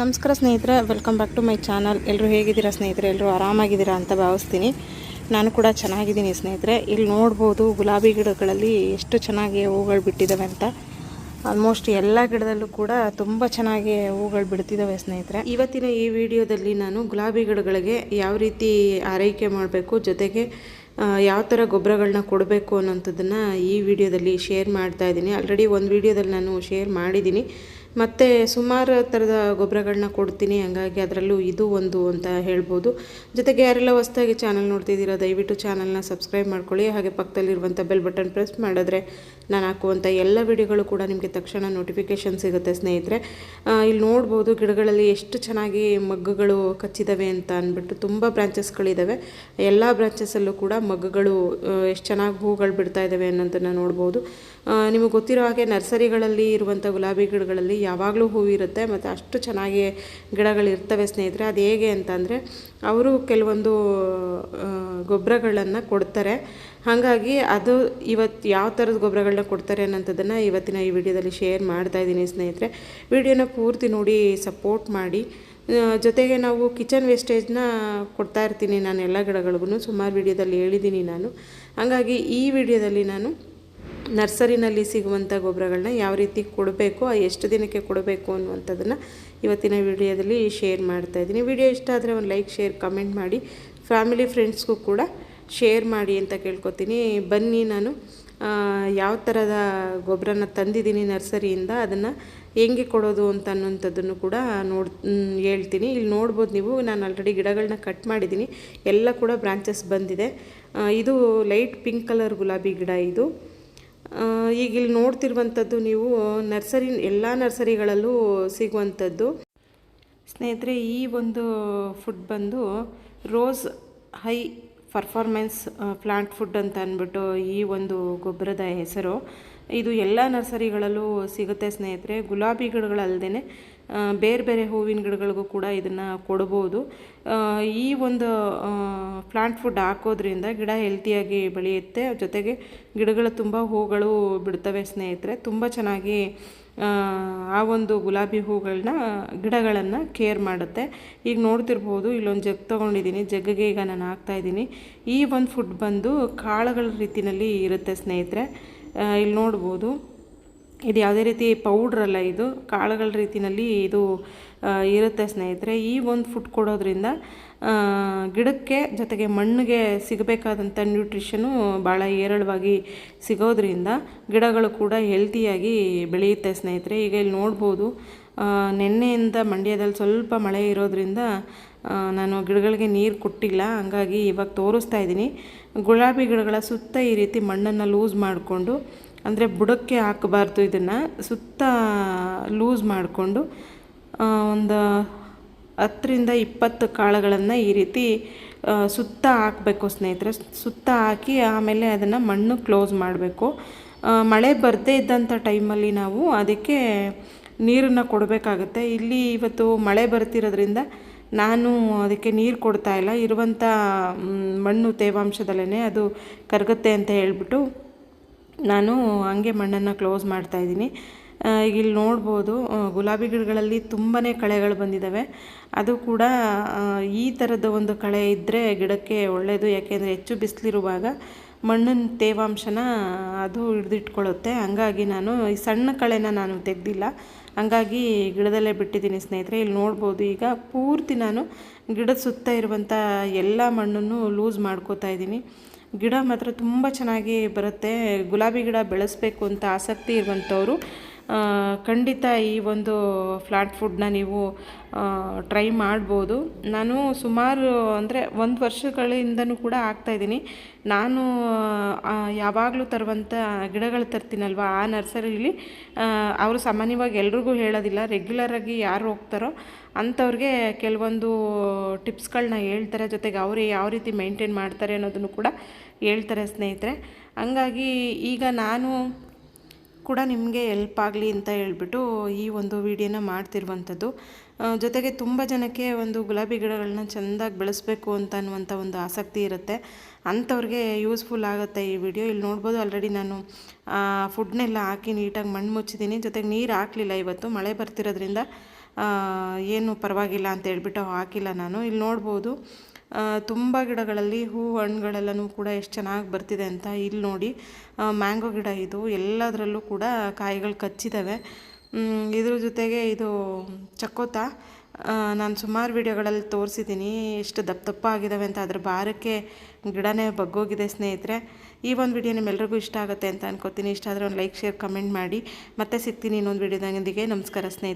ನಮಸ್ಕಾರ ಸ್ನೇಹಿತರೆ welcome back to my channel ಎಲ್ಲರೂ ಹೇಗಿದ್ದೀರಾ ಸ್ನೇಹಿತರೆ? ಎಲ್ಲರೂ ಆರಾಮಾಗಿದ್ದೀರಾ ಅಂತ ಭಾವಿಸ್ತೀನಿ. ನಾನು ಕೂಡ ಚೆನ್ನಾಗಿದ್ದೀನಿ ಸ್ನೇಹಿತರೆ. ಇಲ್ಲಿ ನೋಡ್ಬೋದು ಗುಲಾಬಿ ಗಿಡಗಳಲ್ಲಿ ಎಷ್ಟು ಚೆನ್ನಾಗಿ ಹೂಗಳು ಬಿಟ್ಟಿದ್ದಾವೆ ಅಂತ. ಆಲ್ಮೋಸ್ಟ್ ಎಲ್ಲ ಗಿಡದಲ್ಲೂ ಕೂಡ ತುಂಬ ಚೆನ್ನಾಗಿ ಹೂಗಳು ಬಿಡ್ತಿದ್ದಾವೆ ಸ್ನೇಹಿತರೆ. ಇವತ್ತಿನ ಈ ವಿಡಿಯೋದಲ್ಲಿ ನಾನು ಗುಲಾಬಿ ಗಿಡಗಳಿಗೆ ಯಾವ ರೀತಿ ಆರೈಕೆ ಮಾಡಬೇಕು, ಜೊತೆಗೆ ಯಾವ ಥರ ಗೊಬ್ಬರಗಳನ್ನ ಕೊಡಬೇಕು ಅನ್ನೋಂಥದ್ದನ್ನು ಈ ವಿಡಿಯೋದಲ್ಲಿ ಶೇರ್ ಮಾಡ್ತಾ ಇದ್ದೀನಿ. ಆಲ್ರೆಡಿ ಒಂದು ವಿಡಿಯೋದಲ್ಲಿ ನಾನು ಶೇರ್ ಮಾಡಿದ್ದೀನಿ. ಮತ್ತು ಸುಮಾರು ಥರದ ಗೊಬ್ಬರಗಳನ್ನ ಕೊಡ್ತೀನಿ, ಹಂಗಾಗಿ ಅದರಲ್ಲೂ ಇದು ಒಂದು ಅಂತ ಹೇಳ್ಬೋದು. ಜೊತೆಗೆ ಯಾರೆಲ್ಲ ಹೊಸ್ದಾಗಿ ಚಾನಲ್ ನೋಡ್ತಿದ್ದೀರಾ, ದಯವಿಟ್ಟು ಚಾನಲ್ನ ಸಬ್ಸ್ಕ್ರೈಬ್ ಮಾಡ್ಕೊಳ್ಳಿ, ಹಾಗೆ ಪಕ್ಕದಲ್ಲಿರುವಂಥ ಬೆಲ್ ಬಟನ್ ಪ್ರೆಸ್ ಮಾಡಿದ್ರೆ ನಾನು ಹಾಕುವಂಥ ಎಲ್ಲ ವಿಡಿಯೋಗಳು ಕೂಡ ನಿಮಗೆ ತಕ್ಷಣ ನೋಟಿಫಿಕೇಷನ್ ಸಿಗುತ್ತೆ ಸ್ನೇಹಿತರೆ. ಇಲ್ಲಿ ನೋಡ್ಬೋದು ಗಿಡಗಳಲ್ಲಿ ಎಷ್ಟು ಚೆನ್ನಾಗಿ ಮಗ್ಗುಗಳು ಕಚ್ಚಿದವೆ ಅಂತ ಅಂದ್ಬಿಟ್ಟು ತುಂಬ ಬ್ರಾಂಚಸ್ಗಳಿದ್ದಾವೆ ಎಲ್ಲ ಬ್ರಾಂಚಸಲ್ಲೂ ಕೂಡ ಮಗ್ಗುಗಳು ಎಷ್ಟು ಚೆನ್ನಾಗಿ ಹೂಗಳು ಬಿಡ್ತಾ ಇದ್ದಾವೆ ಅನ್ನೋದನ್ನು ನೋಡ್ಬೋದು. ನಿಮಗೆ ಗೊತ್ತಿರೋ ಹಾಗೆ ನರ್ಸರಿಗಳಲ್ಲಿ ಇರುವಂಥ ಗುಲಾಬಿ ಗಿಡಗಳಲ್ಲಿ ಯಾವಾಗಲೂ ಹೂವಿರುತ್ತೆ ಮತ್ತು ಅಷ್ಟು ಚೆನ್ನಾಗಿ ಗಿಡಗಳಿರ್ತವೆ ಸ್ನೇಹಿತರೆ. ಅದು ಹೇಗೆ ಅಂತಂದರೆ ಅವರು ಕೆಲವೊಂದು ಗೊಬ್ಬರಗಳನ್ನು ಕೊಡ್ತಾರೆ. ಹಾಗಾಗಿ ಅದು ಇವತ್ತು ಯಾವ ಥರದ ಗೊಬ್ಬರಗಳನ್ನ ಕೊಡ್ತಾರೆ ಅನ್ನೋಂಥದ್ದನ್ನು ಇವತ್ತಿನ ಈ ವಿಡಿಯೋದಲ್ಲಿ ಶೇರ್ ಮಾಡ್ತಾ ಇದ್ದೀನಿ ಸ್ನೇಹಿತರೆ. ವಿಡಿಯೋನ ಪೂರ್ತಿ ನೋಡಿ ಸಪೋರ್ಟ್ ಮಾಡಿ. ಜೊತೆಗೆ ನಾವು ಕಿಚನ್ ವೇಸ್ಟೇಜ್ನ ಕೊಡ್ತಾ ಇರ್ತೀನಿ ನಾನು ಎಲ್ಲ ಗಿಡಗಳಿಗೂ ಸುಮಾರು ವಿಡಿಯೋದಲ್ಲಿ ಹೇಳಿದ್ದೀನಿ ನಾನು. ಹಾಗಾಗಿ ಈ ವಿಡಿಯೋದಲ್ಲಿ ನಾನು ನರ್ಸರಿನಲ್ಲಿ ಸಿಗುವಂಥ ಗೊಬ್ಬರಗಳನ್ನ ಯಾವ ರೀತಿ ಕೊಡಬೇಕು ಎಷ್ಟು ದಿನಕ್ಕೆ ಕೊಡಬೇಕು ಅನ್ನುವಂಥದ್ದನ್ನು ಇವತ್ತಿನ ವಿಡಿಯೋದಲ್ಲಿ ಶೇರ್ ಮಾಡ್ತಾ ಇದ್ದೀನಿ. ವಿಡಿಯೋ ಇಷ್ಟ ಆದರೆ ಒಂದು ಲೈಕ್, ಶೇರ್, ಕಮೆಂಟ್ ಮಾಡಿ. ಫ್ಯಾಮಿಲಿ ಫ್ರೆಂಡ್ಸ್ಗೂ ಕೂಡ ಶೇರ್ ಮಾಡಿ ಅಂತ ಕೇಳ್ಕೊತೀನಿ. ಬನ್ನಿ ನಾನು ಯಾವ ಥರದ ಗೊಬ್ಬರನ ತಂದಿದ್ದೀನಿ ನರ್ಸರಿಯಿಂದ, ಅದನ್ನು ಹೆಂಗೆ ಕೊಡೋದು ಅಂತ ಅನ್ನೋಂಥದ್ದನ್ನು ಕೂಡ ನೋಡ್ ಹೇಳ್ತೀನಿ. ಇಲ್ಲಿ ನೋಡ್ಬೋದು ನೀವು, ನಾನು ಆಲ್ರೆಡಿ ಗಿಡಗಳನ್ನ ಕಟ್ ಮಾಡಿದ್ದೀನಿ. ಎಲ್ಲ ಕೂಡ ಬ್ರಾಂಚಸ್ ಬಂದಿದೆ. ಇದು ಲೈಟ್ ಪಿಂಕ್ ಕಲರ್ ಗುಲಾಬಿ ಗಿಡ ಇದು. ಈಗ ಇಲ್ಲಿ ನೋಡ್ತಿರುವಂಥದ್ದು ನೀವು ನರ್ಸರಿ, ಎಲ್ಲ ನರ್ಸರಿಗಳಲ್ಲೂ ಸಿಗುವಂಥದ್ದು. ಸ್ನೇಹಿತರೆ, ಈ ಒಂದು ಫುಡ್ ಬಂದು rose high performance plant food ಅಂತ ಅಂದ್ಬಿಟ್ಟು ಈ ಒಂದು ಗೊಬ್ಬರದ ಹೆಸರು. ಇದು ಎಲ್ಲ ನರ್ಸರಿಗಳಲ್ಲೂ ಸಿಗುತ್ತೆ ಸ್ನೇಹಿತರೆ. ಗುಲಾಬಿ ಗಿಡಗಳಲ್ಲದೆ ಬೇರೆ ಬೇರೆ ಹೂವಿನ ಗಿಡಗಳಿಗೂ ಕೂಡ ಇದನ್ನು ಕೊಡ್ಬೋದು. ಈ ಒಂದು ಪ್ಲಾಂಟ್ ಫುಡ್ ಹಾಕೋದ್ರಿಂದ ಗಿಡ ಹೆಲ್ತಿಯಾಗಿ ಬೆಳೆಯುತ್ತೆ. ಜೊತೆಗೆ ಗಿಡಗಳು ತುಂಬ ಹೂಗಳು ಬಿಡ್ತವೆ ಸ್ನೇಹಿತರೆ. ತುಂಬ ಚೆನ್ನಾಗಿ ಆ, ಒಂದು ಗುಲಾಬಿ ಹೂಗಳನ್ನ ಗಿಡಗಳನ್ನು ಕೇರ್ ಮಾಡುತ್ತೆ. ಈಗ ನೋಡ್ತಿರ್ಬೋದು ಇಲ್ಲೊಂದು ಜಗ್ ತೊಗೊಂಡಿದ್ದೀನಿ ಜಗ್ಗಿಗೆ ಈಗ ನಾನು ಹಾಕ್ತಾಯಿದ್ದೀನಿ ಈ ಒಂದು ಫುಡ್ ಬಂದು ಕಾಳುಗಳ ರೀತಿಯಲ್ಲಿ ಇರುತ್ತೆ ಸ್ನೇಹಿತರೆ. ಇಲ್ಲಿ ನೋಡ್ಬೋದು. ಇದು ಯಾವುದೇ ರೀತಿ ಪೌಡ್ರ್ ಅಲ್ಲ ಇದು. ಕಾಳುಗಳ ರೀತಿಯಲ್ಲಿ ಇದು ಇರುತ್ತೆ ಸ್ನೇಹಿತರೆ. ಈ ಒಂದು ಫುಡ್ ಕೊಡೋದ್ರಿಂದ ಗಿಡಕ್ಕೆ ಜೊತೆಗೆ ಮಣ್ಣಿಗೆ ಸಿಗಬೇಕಾದಂಥ ನ್ಯೂಟ್ರಿಷನು ಭಾಳ ಏರಳವಾಗಿ ಸಿಗೋದ್ರಿಂದ ಗಿಡಗಳು ಕೂಡ ಹೆಲ್ತಿಯಾಗಿ ಬೆಳೆಯುತ್ತೆ ಸ್ನೇಹಿತರೆ. ಈಗ ಇಲ್ಲಿ ನೋಡ್ಬೋದು ನಿನ್ನೆಯಿಂದ ಮಂಡ್ಯದಲ್ಲಿ ಸ್ವಲ್ಪ ಮಳೆ ಇರೋದ್ರಿಂದ ನಾನು ಗಿಡಗಳಿಗೆ ನೀರು ಕೊಟ್ಟಿಲ್ಲ. ಹಂಗಾಗಿ ಇವಾಗ ತೋರಿಸ್ತಾ ಇದ್ದೀನಿ. ಗುಲಾಬಿ ಗಿಡಗಳ ಸುತ್ತ ಈ ರೀತಿ ಮಣ್ಣನ್ನು ಲೂಸ್ ಮಾಡಿಕೊಂಡು, ಅಂದರೆ ಬುಡಕ್ಕೆ ಹಾಕಬಾರ್ದು ಇದನ್ನು, ಸುತ್ತ ಲೂಸ್ ಮಾಡಿಕೊಂಡು ಒಂದು ಹತ್ತರಿಂದ ಇಪ್ಪತ್ತು ಕಾಳುಗಳನ್ನು ಈ ರೀತಿ ಸುತ್ತ ಹಾಕಬೇಕು ಸ್ನೇಹಿತರೆ. ಸುತ್ತ ಹಾಕಿ ಆಮೇಲೆ ಅದನ್ನು ಮಣ್ಣು ಕ್ಲೋಸ್ ಮಾಡಬೇಕು. ಮಳೆ ಬರದೇ ಇದ್ದಂಥ ಟೈಮಲ್ಲಿ ನಾವು ಅದಕ್ಕೆ ನೀರನ್ನು ಕೊಡಬೇಕಾಗುತ್ತೆ. ಇಲ್ಲಿ ಇವತ್ತು ಮಳೆ ಬರ್ತಿರೋದ್ರಿಂದ ನಾನು ಅದಕ್ಕೆ ನೀರು ಕೊಡ್ತಾ ಇಲ್ಲ. ಇರುವಂಥ ಮಣ್ಣು ತೇವಾಂಶದಲ್ಲೇ ಅದು ಕರಗುತ್ತೆ ಅಂತ ಹೇಳಿಬಿಟ್ಟು ನಾನು ಹಂಗೆ ಮಣ್ಣನ್ನು ಕ್ಲೋಸ್ ಮಾಡ್ತಾ ಇದ್ದೀನಿ. ಈಗ ಇಲ್ಲಿ ನೋಡ್ಬೋದು ಗುಲಾಬಿ ಗಿಡಗಳಲ್ಲಿ ತುಂಬಾ ಕಳೆಗಳು ಬಂದಿದ್ದಾವೆ ಅದು ಕೂಡ ಈ ಥರದ ಒಂದು ಕಳೆ ಇದ್ದರೆ ಗಿಡಕ್ಕೆ ಒಳ್ಳೆಯದು ಯಾಕೆಂದರೆ ಹೆಚ್ಚು ಬಿಸಿಲಿರುವಾಗ ಮಣ್ಣಿನ ತೇವಾಂಶನ ಅದು ಹಿಡಿದಿಟ್ಕೊಳ್ಳುತ್ತೆ ಹಂಗಾಗಿ ನಾನು ಈ ಸಣ್ಣ ಕಳೆನ ನಾನು ತೆಗೆದಿಲ್ಲ. ಹಂಗಾಗಿ ಗಿಡದಲ್ಲೇ ಬಿಟ್ಟಿದ್ದೀನಿ ಸ್ನೇಹಿತರೆ, ಇಲ್ಲಿ ನೋಡ್ಬೋದು. ಈಗ ಪೂರ್ತಿ ನಾನು ಗಿಡದ ಸುತ್ತ ಇರುವಂಥ ಎಲ್ಲ ಮಣ್ಣನ್ನು ಲೂಸ್ ಮಾಡ್ಕೋತಾ ಇದ್ದೀನಿ. ಗಿಡ ಮಾತ್ರ ತುಂಬ ಚೆನ್ನಾಗಿ ಬರುತ್ತೆ. ಗುಲಾಬಿ ಗಿಡ ಬೆಳೆಸಬೇಕು ಅಂತ ಆಸಕ್ತಿ ಇರುವಂಥವ್ರು ಖಂಡಿತ ಈ ಒಂದು ಫ್ಲಾಟ್ ಫುಡ್ನ ನೀವು ಟ್ರೈ ಮಾಡ್ಬೋದು. ನಾನು ಸುಮಾರು ಅಂದರೆ ಒಂದು ವರ್ಷಗಳಿಂದನೂ ಕೂಡ ಆಗ್ತಾಯಿದ್ದೀನಿ ನಾನು ಯಾವಾಗಲೂ ತರುವಂಥ ಗಿಡಗಳು ತರ್ತೀನಲ್ವ, ಆ ನರ್ಸರಿಲಿ ಅವರು ಸಾಮಾನ್ಯವಾಗಿ ಎಲ್ರಿಗೂ ಹೇಳೋದಿಲ್ಲ ರೆಗ್ಯುಲರಾಗಿ ಯಾರು ಹೋಗ್ತಾರೋ ಅಂಥವ್ರಿಗೆ ಕೆಲವೊಂದು ಟಿಪ್ಸ್ಗಳನ್ನ ಹೇಳ್ತಾರೆ. ಜೊತೆಗೆ ಅವರು ಯಾವ ರೀತಿ ಮೇಂಟೈನ್ ಮಾಡ್ತಾರೆ ಅನ್ನೋದನ್ನು ಕೂಡ ಹೇಳ್ತಾರೆ ಸ್ನೇಹಿತರೆ. ಹಂಗಾಗಿ ಈಗ ನಾನು ಕೂಡ ನಿಮಗೆ ಎಲ್ಪ್ ಆಗಲಿ ಅಂತ ಹೇಳ್ಬಿಟ್ಟು ಈ ಒಂದು ವಿಡಿಯೋನ ಮಾಡ್ತಿರುವಂಥದ್ದು. ಜೊತೆಗೆ ತುಂಬ ಜನಕ್ಕೆ ಒಂದು ಗುಲಾಬಿ ಗಿಡಗಳನ್ನ ಚೆಂದಾಗಿ ಬೆಳೆಸಬೇಕು ಅಂತ ಅನ್ನುವಂಥ ಒಂದು ಆಸಕ್ತಿ ಇರುತ್ತೆ. ಅಂಥವ್ರಿಗೆ ಯೂಸ್ಫುಲ್ ಆಗುತ್ತೆ ಈ ವಿಡಿಯೋ. ಇಲ್ಲಿ ನೋಡ್ಬೋದು ಆಲ್ರೆಡಿ ನಾನು ಫುಡ್ನೆಲ್ಲ ಹಾಕಿ ನೀಟಾಗಿ ಮಣ್ಣು ಮುಚ್ಚಿದ್ದೀನಿ. ಜೊತೆಗೆ ನೀರು ಹಾಕಲಿಲ್ಲ ಇವತ್ತು. ಮಳೆ ಬರ್ತಿರೋದ್ರಿಂದ ಏನು ಪರವಾಗಿಲ್ಲ ಅಂತ ಹೇಳ್ಬಿಟ್ಟು ಹಾಕಿಲ್ಲ ನಾನು. ಇಲ್ಲಿ ನೋಡ್ಬೋದು ತುಂಬ ಗಿಡಗಳಲ್ಲಿ ಹೂ ಹಣ್ಣುಗಳೆಲ್ಲನೂ ಕೂಡ ಎಷ್ಟು ಚೆನ್ನಾಗಿ ಬರ್ತಿದೆ ಅಂತ ಇಲ್ಲಿ ನೋಡಿ. ಮ್ಯಾಂಗೋ ಗಿಡ ಇದು, ಎಲ್ಲದರಲ್ಲೂ ಕೂಡ ಕಾಯಿಗಳು ಕಚ್ಚಿದ್ದಾವೆ ಇದ್ರ ಜೊತೆಗೆ ಇದು ಚಕ್ಕೋತ. ನಾನು ಸುಮಾರು ವಿಡಿಯೋಗಳಲ್ಲಿ ತೋರಿಸಿದ್ದೀನಿ ಎಷ್ಟು ದಪ್ಪ ದಪ್ಪ ಆಗಿದ್ದಾವೆ ಅಂತ. ಅದ್ರ ಭಾರಕ್ಕೆ ಗಿಡನೇ ಬಗ್ಗೋಗಿದೆ ಸ್ನೇಹಿತರೆ. ಈ ಒಂದು ವಿಡಿಯೋ ನಿಮ್ಮೆಲ್ರಿಗೂ ಇಷ್ಟ ಆಗುತ್ತೆ ಅಂತ ಅನ್ಕೋತೀನಿ. ಇಷ್ಟ ಆದರೆ ಒಂದು ಲೈಕ್, ಶೇರ್, ಕಮೆಂಟ್ ಮಾಡಿ. ಮತ್ತೆ ಸಿಗ್ತೀನಿ ಇನ್ನೊಂದು ವಿಡಿಯೋದೊಂದಿಗೆ. ನಮಸ್ಕಾರ ಸ್ನೇಹಿತರೆ.